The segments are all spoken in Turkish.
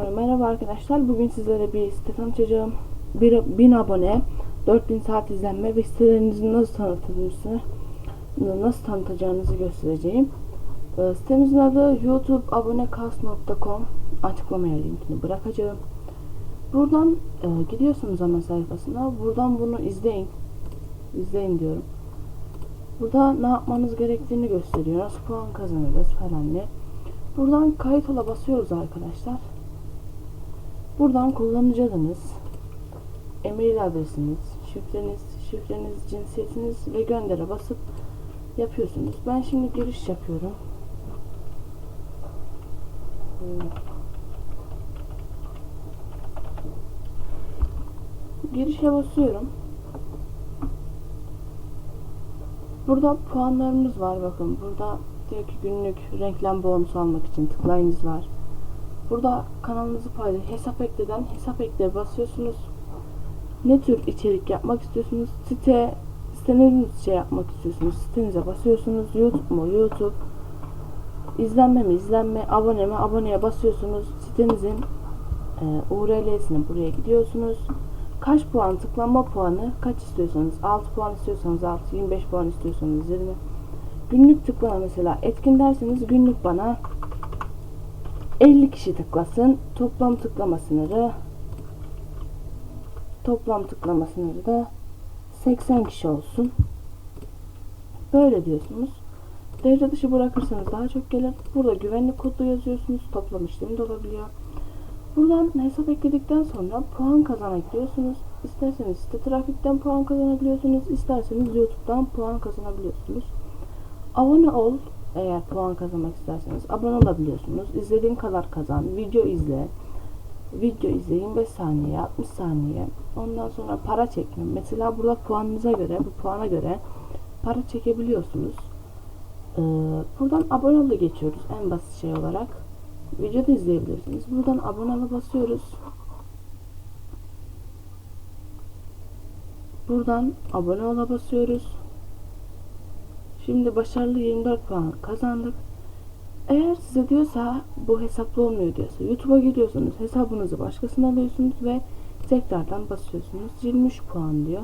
Ee, Merhaba arkadaşlar. Bugün sizlere bir site tanıtacağım. Bir, 1000 abone, 4000 saat izlenme ve sitelerinizin nasıl tanıtılmasını, nasıl tanıtacağınızı göstereceğim. Ee, sitemizin adı youtube.abonecast.com Açıklamaya linkini bırakacağım. Buradan e, gidiyorsunuz ana sayfasına. Buradan bunu izleyin. İzleyin diyorum. Burada ne yapmanız gerektiğini gösteriyor. Nasıl puan kazanırız falan diye. Buradan kayıt ola basıyoruz arkadaşlar. Buradan kullanıcı adınız, e-mail adresiniz, şifreniz, şifreniz, cinsiyetiniz ve göndere basıp yapıyorsunuz. Ben şimdi giriş yapıyorum. Girişe basıyorum. Burada puanlarımız var bakın. Burada diyor ki günlük reklam bonusu almak için tıklayınız var. Burada kanalınızı paylaş, hesap ekleden hesap ekle basıyorsunuz. Ne tür içerik yapmak istiyorsunuz? Site, siteniz şey yapmak istiyorsunuz. Sitenize basıyorsunuz. YouTube mu? YouTube. İzlenme mi? İzlenme. Abone mi? Aboneye basıyorsunuz. Sitenizin e, URL'sine buraya gidiyorsunuz. Kaç puan tıklanma puanı kaç istiyorsanız 6 puan istiyorsanız 6 25 puan istiyorsanız 20 günlük tıklama mesela etkin derseniz günlük bana 50 kişi tıklasın. Toplam tıklama sınırı toplam tıklama sınırı da 80 kişi olsun. Böyle diyorsunuz. Devre dışı bırakırsanız daha çok gelir. Burada güvenlik kodu yazıyorsunuz. Toplam işlemi de olabiliyor. Buradan hesap ekledikten sonra puan kazanabiliyorsunuz. İsterseniz site trafikten puan kazanabiliyorsunuz. İsterseniz YouTube'dan puan kazanabiliyorsunuz. Abone ol eğer puan kazanmak isterseniz abone olabiliyorsunuz. İzlediğin kadar kazan. Video izle. Video izle 25 saniye, 60 saniye. Ondan sonra para çekme. Mesela burada puanınıza göre, bu puana göre para çekebiliyorsunuz. Ee, buradan abone ol'a geçiyoruz en basit şey olarak. Video izleyebilirsiniz. Buradan abone ol'a basıyoruz. Buradan abone ol'a basıyoruz. Şimdi başarılı 24 puan kazandık. Eğer size diyorsa bu hesaplı olmuyor diyorsa YouTube'a gidiyorsunuz hesabınızı başkasına alıyorsunuz ve tekrardan basıyorsunuz 23 puan diyor.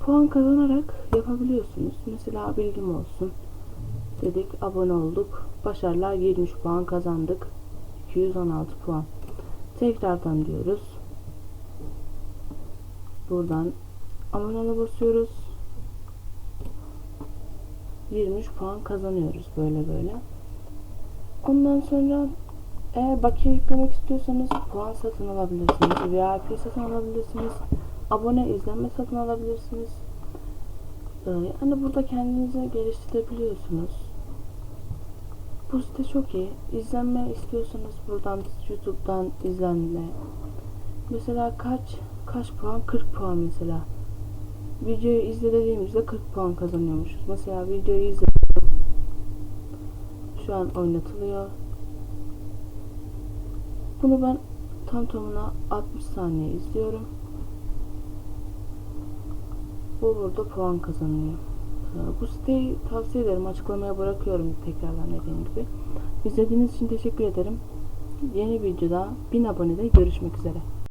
Puan kazanarak yapabiliyorsunuz. Mesela bilgim olsun. Dedik abone olduk. Başarılar 23 puan kazandık. 216 puan. Tekrardan diyoruz. Buradan abone basıyoruz. 23 puan kazanıyoruz böyle böyle. Ondan sonra eğer bakiye yüklemek istiyorsanız puan satın alabilirsiniz. VIP satın alabilirsiniz. Abone izlenme satın alabilirsiniz. Ee, yani burada kendinizi geliştirebiliyorsunuz. Bu site çok iyi. İzlenme istiyorsanız buradan YouTube'dan izlenme. Mesela kaç kaç puan? 40 puan mesela. Videoyu izlediğimizde 40 puan kazanıyormuşuz. Mesela videoyu izledim. Şu an oynatılıyor. Bunu ben tam tamına 60 saniye izliyorum. Bu burada puan kazanıyor. Ee, Bu siteyi tavsiye ederim. Açıklamaya bırakıyorum tekrardan dediğim gibi. İzlediğiniz için teşekkür ederim. Yeni videoda 1000 abonede görüşmek üzere.